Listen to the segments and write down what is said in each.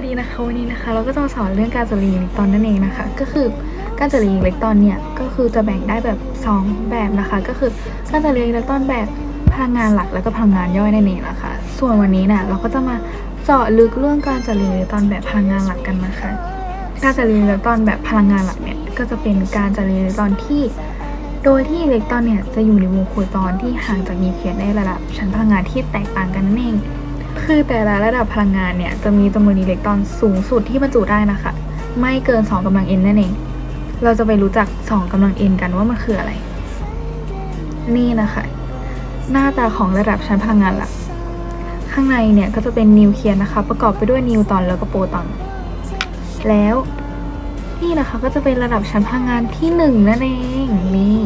วัสดีนะคะวันนี้นะคะ เราก็จะมาสอนเรื่องการจัดเรีอิเล็กตรอนนั่นเองนะคะ ก็คือการจัดเรีอิเล็กตรอนเนี่ยก็คือจะแบ่งได้แบบ 2 แบบนะคะ ก็คือการจัดเรีอิเล็กตรอนแบบพลังงานหลักแล้วก็พลังงานย่อยนั่นเองนะคะ ส่วนวันนี้นี่ยเราก็จะมาเจาะลึกเรื่องการจัดเรีอิเล็กตรอนแบบพลังงานหลักกันนะคะการจัดเรีอิเล็กตรอนแบบพลังงานหลักเนี่ยก็จะเป็นการจัดเรีอิเล็กตรอนที่ โดยที่อิเล็กตรอนเนี่ยจะอยู่ในวงโคจรที่ห่างจากนิวเคลียสในระดับชั้นพลังงานที่แตกต่างกันนั่นเอง คือแต่ละระดับพลังงานเนี่ยจะมีจำนวนอิเล็กตรอนสูงสุดที่บรรจุได้นะคะ ไม่เกิน 2กำลัง n นั่นเอง เราจะไปรู้จัก 2กำลัง n กันว่ามันคืออะไร นี่นะคะ หน้าตาของระดับชั้นพลังงานหลัก ข้างในเนี่ยก็จะเป็นนิวเคลียสนะคะ ประกอบไปด้วยนิวตรอนแล้วก็โปรตอน แล้วนี่นะคะก็จะเป็นระดับชั้นพลังงานที่หนึ่งนั่นเอง นี่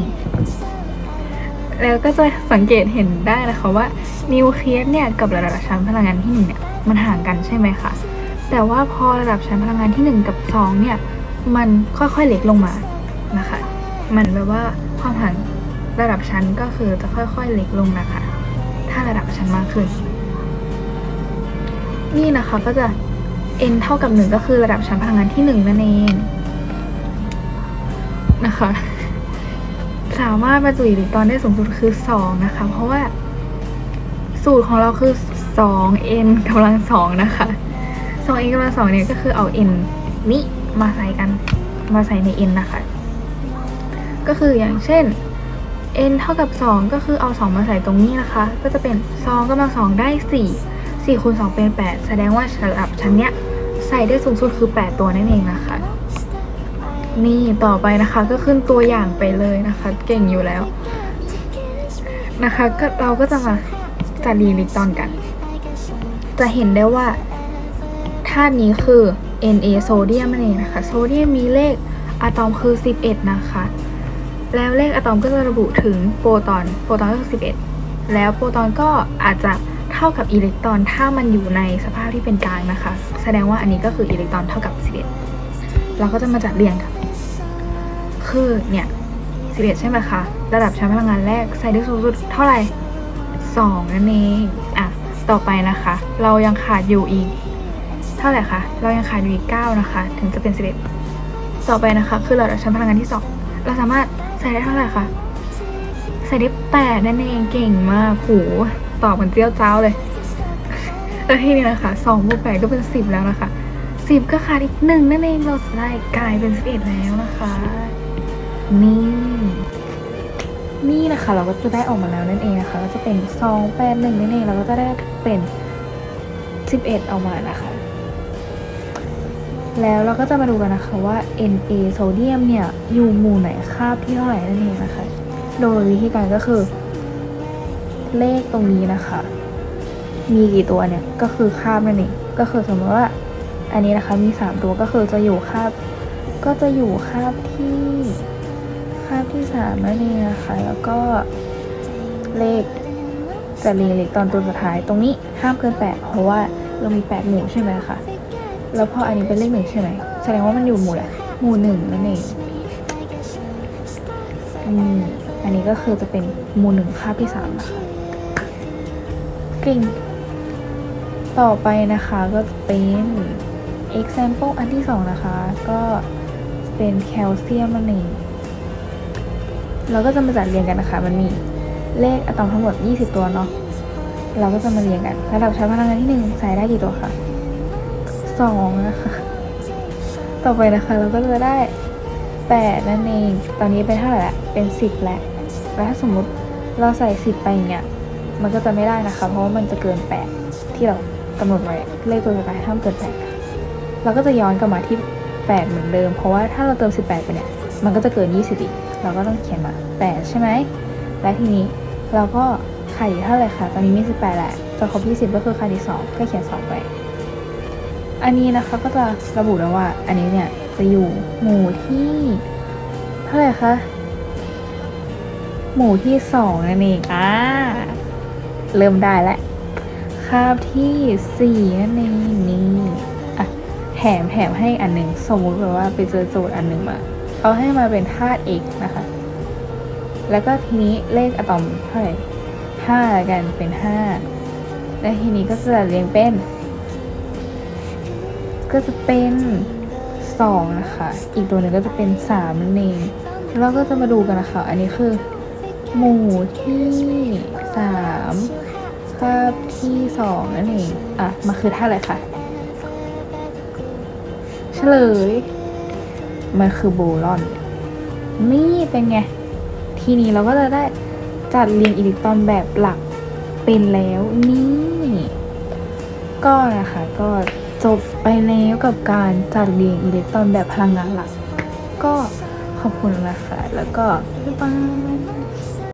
แล้วก็จะสังเกตเห็นได้นะคะว่านิวเคลียสเนี่ยกับระดับชั้นพลังงานที่หนึ่งเนี่ยมันห่างกันใช่ไหมคะแต่ว่าพอระดับชั้นพลังงานที่หนึ่งกับสองเนี่ยมันค่อยๆเล็กลงมานะคะมันแบบว่าความห่างระดับชั้นก็คือจะค่อยๆเล็กลงนะคะ ถ้าระดับชั้นมากขึ้น นี่นะคะก็จะ n เท่ากับหนึ่งก็คือระดับชั้นพลังงานที่หนึ่งนั่นเองนะคะ สามารถบรรจุอิเล็กตรอนได้สูงสุดคือ 2 นะคะ เพราะว่า สูตรของเราคือ 2n กำลัง2นะคะ 2n กำลัง2เนี่ยก็คือเอา n นี้มาใส่กัน มาใส่ใน n นะคะ ก็คืออย่างเช่น n เท่ากับ 2 ก็คือเอา 2 มาใส่ตรงนี้นะคะ ก็จะเป็น2กำลัง2ได้ 4 4คูณ2เป็น 8 แสดงว่าระดับชั้นเนี้ยใส่ได้สูงสุดคือ 8 ตัวนั่นเองนะคะ นี่ต่อไปนะคะก็ขึ้นตัวอย่างไปเลยนะคะ เก่งอยู่แล้ว นะคะก็เราก็จะมาจัดรียงอิกตอนกัน จะเห็นได้ว่าธาตุนี้คือ Na โซเดียมนั่นเองนะคะ โซเดียมมีเลขอะตอมคือ 11 นะคะ แล้วเลขอะตอมก็จะระบุถึงโปรตอน โปรตอนก็คือ 11 แล้วโปรตอนก็อาจจะเท่ากับอิเล็กตรอน ถ้ามันอยู่ในสภาพที่เป็นกลางนะคะ แสดงว่าอันนี้ก็คืออิเล็กตรอนเท่ากับ 11 เราก็จะมาจัดเรียงกัน คือเนี่ย11ใช่ไหมคะ ระดับชั้นพลังงานแรกใส่ได้สูงสุดเท่าไหร่ 2 นั่นเองอะต่อไปนะคะ เรายังขาดอยู่อีก เท่าไหร่คะเรายังขาดอยู่อีก 9 นะคะ ถึงจะเป็น11ต่อไปนะคะ คือระดับชั้นพลังงานที่ 2 เราสามารถใส่ได้เท่าไหร่คะใส่ได้8นั่นเองเก่งมากโหตอบเหมือนเจียวเจ้าเลยแล้วที่นี่นะคะ2บวก8ก็เป็น10แล้วนะคะ10ก็ขาดอีกหนึ่งนั่นเองเราได้กลายเป็น11แล้วนะคะ นี่ นี่นะคะ เราก็จะได้ออกมาแล้วนั่นเองนะคะก็จะเป็น2 8 1นั่นเองเราก็จะได้เป็น11ออกมานะคะแล้วเราก็จะมาดูกันนะคะว่า Na โซเดียมเนี่ยอยู่หมู่ไหนคาบที่เท่าไหร่นั่นเองนะคะ โดยวิธีการก็คือ เลขตรงนี้นะคะ มีกี่ตัวเนี่ยก็คือคาบนั่นเองก็คือสมมติว่า อันนี้นะคะมี 3 ตัวก็คือจะอยู่คาบ ก็จะอยู่คาบที่ ที่3นั่นเองนะคะแล้วก็เลขจะเรียงเลขตอนตัวสุดท้ายตรงนี้ห้ามเกิน8เพราะว่าเรามี8หมู่ใช่ไหมคะแล้วพออันนี้เป็นเลขหนึ่งใช่ไหมแสดงว่ามันอยู่หมู่แหละหมู่หนึ่งนั่นเองอืมอันนี้ก็คือจะเป็นหมู่หนึ่งคาบที่สามนะคะเก่งต่อไปนะคะก็เป็น example อันที่สองนะคะ ก็เป็นแคลเซียมนั่นเอง เราก็จะมาจัดเรียงกันนะคะ มันมีเลขอะตอมทั้งหมด 20 ตัวเนาะ เราก็จะมาเรียงกันระดับชั้นพลังงานที่หนึ่งใส่ได้กี่ตัวคะสองนะคะ ต่อไปนะคะ เราก็จะได้แปดนั่นเอง ตอนนี้เป็นเท่าไหร่ละ เป็นสิบแล้ว แล้วถ้าสมมุติเราใส่สิบไปอย่างเงี้ย มันก็จะไม่ได้นะคะ เพราะว่ามันจะเกินแปดที่เรากำหนดไว้ เลขตัวสุดท้ายห้ามเกินแปดเราก็จะย้อนกลับมาที่แปดเหมือนเดิม เพราะว่าถ้าเราเติมสิบแปดไปเนี่ย มันก็จะเกินยี่สิบอีก เราก็ต้องเขียนมาแปดใช่ไหม และทีนี้เราก็ขาดอีกเท่าไหร่คะตอนนี้มีสิบแปดแหละจะครบยี่สิบก็คือขาดอีกสองก็เขียนสองไป อันนี้นะคะก็จะระบุแล้วว่า อันนี้เนี่ยจะอยู่หมู่ที่เท่าไหร่คะหมู่ที่สองนั่นเองอ่าเริ่มได้แล้วคาบที่สี่นั่นเองนี่อะแถมแถมให้อันหนึ่งสมมุติแบบว่าไปเจอโจทย์อันหนึ่งมา เขาให้มาเป็นธาตุ x นะคะ แล้วก็ทีนี้เลขอะตอมเท่าไหร่ห้าละกันเป็นห้าและทีนี้ก็จะเรียงเป็น ก็จะเป็นสองนะคะ อีกตัวหนึ่งก็จะเป็นสามนั่นเองแล้วก็จะมาดูกันนะคะ อันนี้คือ หมู่ที่สามคาบที่สองนั่นเอง อะ มาคือท่าอะไรคะ เฉลย มันคือโบลอน นี่เป็นไง ทีนี้เราก็จะได้จัดเรียงอิเล็กตรอนแบบหลักเป็นแล้วนี่ ก็นะคะก็จบไปแล้วกับการจัดเรียงอิเล็กตรอนแบบพลังงานหลัก ก็ขอบคุณนะคะ แล้วก็บ๊ายบาย